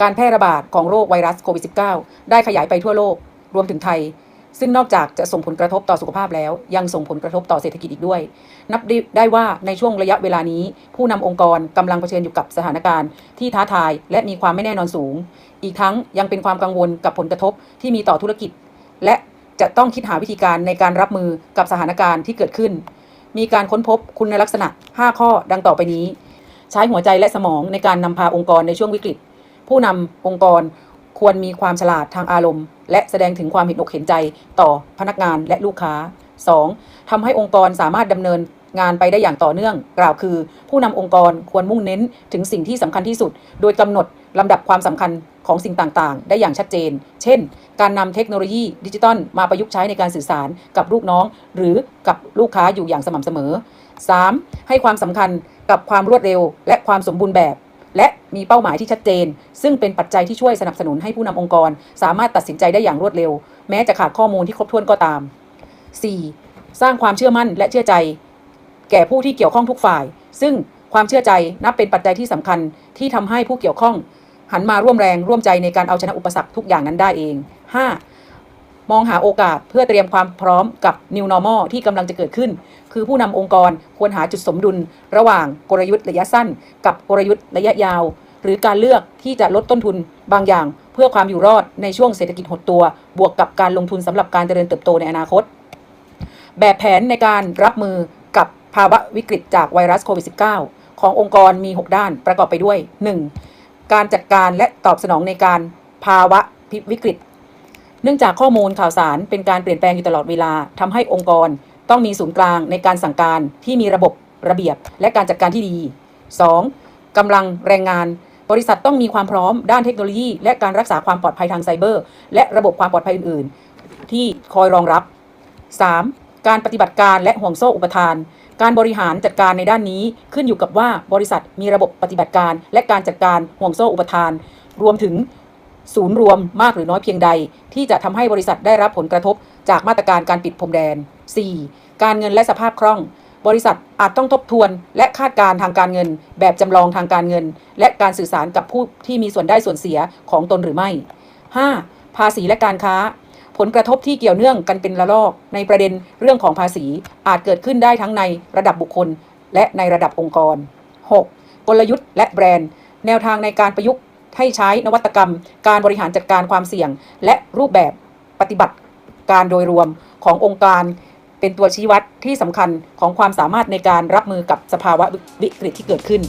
การแพร่ระบาดของโรคไวรัสโควิด -19 ได้ขยายไปทั่วโลกรวมถึงไทย ซึ่งนอกจากจะส่งผลกระทบต่อสุขภาพแล้ว ยังส่งผลกระทบต่อเศรษฐกิจอีกด้วย นับได้ว่าในช่วงระยะเวลานี้ ผู้นำองค์กรกำลังเผชิญอยู่กับสถานการณ์ ที่ท้าทายและมีความไม่แน่นอนสูง อีกทั้งยังเป็นความกังวลกับผลกระทบที่มีต่อธุรกิจ และจะต้องคิดหาวิธีการในการรับมือกับสถานการณ์ที่เกิดขึ้น มีการค้นพบคุณลักษณะ 5 ข้อดังต่อไปนี้ ใช้หัวใจและสมองในการนำพาองค์กรในช่วงวิกฤต ผู้นำองค์กรควรมีความฉลาดทางอารมณ์ และแสดงถึงความเห็นอกเห็นใจต่อพนักงานและลูกค้า 2. ทำให้องค์กรสามารถดำเนินงานไปได้อย่างต่อเนื่อง กล่าวคือ ผู้นำองค์กรควรมุ่งเน้นถึงสิ่งที่สำคัญที่สุด โดยกำหนดลำดับความสำคัญของสิ่งต่างๆ ได้อย่างชัดเจน เช่น การนำเทคโนโลยีดิจิทัลมาประยุกต์ใช้ในการสื่อสารกับลูกน้อง หรือกับลูกค้าอยู่อย่างสม่ำเสมอ 3. ให้ความสำคัญกับความรวดเร็ว และความสมบูรณ์แบบ และมีเป้าหมายที่ชัดเจน ซึ่งเป็นปัจจัยที่ช่วยสนับสนุนให้ผู้นำองค์กร สามารถตัดสินใจได้อย่างรวดเร็ว แม้จะขาดข้อมูลที่ครบถ้วนก็ตาม 4. สร้างความเชื่อมั่นและเชื่อใจ แก่ผู้ที่เกี่ยวข้องทุกฝ่าย ซึ่งความเชื่อใจนับเป็นปัจจัยที่สำคัญที่ทำให้ผู้เกี่ยวข้อง หันมาร่วมแรงร่วมใจในการเอาชนะอุปสรรคทุกอย่างนั้นได้เอง 5. มองหาโอกาสเพื่อเตรียมความพร้อมกับ New Normal ที่กำลังจะเกิดขึ้น คือผู้นำองค์กรควรหาจุดสมดุล ระหว่างกลยุทธ์ระยะสั้น กับกลยุทธ์ระยะยาว หรือการเลือกที่จะลดต้นทุนบางอย่าง เพื่อความอยู่รอดในช่วงเศรษฐกิจหดตัว บวกกับการลงทุนสำหรับการเจริญเติบโตในอนาคต แบบแผนในการรับมือกับภาวะวิกฤตจากไวรัสโควิด -19 ขององค์กรมี 6 ด้านประกอบไปด้วย 1. การจัดการและตอบสนองในการภาวะวิกฤต เนื่องจากข้อมูลข่าวสารเป็นการเปลี่ยนแปลงอยู่ตลอดเวลาทำให้องค์กรต้องมีศูนย์กลางในการสั่งการที่มีระบบระเบียบ และการจัดการที่ดี 2. กำลังแรงงาน บริษัทต้องมีความพร้อมด้านเทคโนโลยี และการรักษาความปลอดภัยทางไซเบอร์ และระบบความปลอดภัยอื่น ๆ ที่คอยรองรับ 3. การปฏิบัติการและห่วงโซ่อุปทาน การบริหารจัดการในด้านนี้ขึ้นอยู่กับว่าบริษัทมีระบบปฏิบัติการ และการจัดการห่วงโซ่อุปทาน รวมถึง ศูนย์รวมมากหรือน้อยเพียงใด ที่จะทำให้บริษัทได้รับผลกระทบจากมาตรการการปิดพรมแดน 4. การเงินและสภาพคล่อง บริษัทอาจต้องทบทวน และคาดการณ์ทางการเงิน แบบจำลองทางการเงิน และการสื่อสารกับผู้ที่มีส่วนได้ส่วนเสียของตนหรือไม่ 5. ภาษีและการค้า ผลกระทบที่เกี่ยวเนื่องกันเป็นระลอก ในประเด็นเรื่องของภาษีอาจเกิดขึ้นได้ทั้งในระดับบุคคล และในระดับองค์กร 6. กลยุทธ์และแบรนด์ แนวทางในการประยุกต์ ให้ใช้นวัตกรรม การบริหารจัดการความเสี่ยง และรูปแบบปฏิบัติการโดยรวมขององค์การเป็นตัวชี้วัดที่สำคัญของความสามารถในการรับมือกับสภาวะวิกฤตที่เกิดขึ้น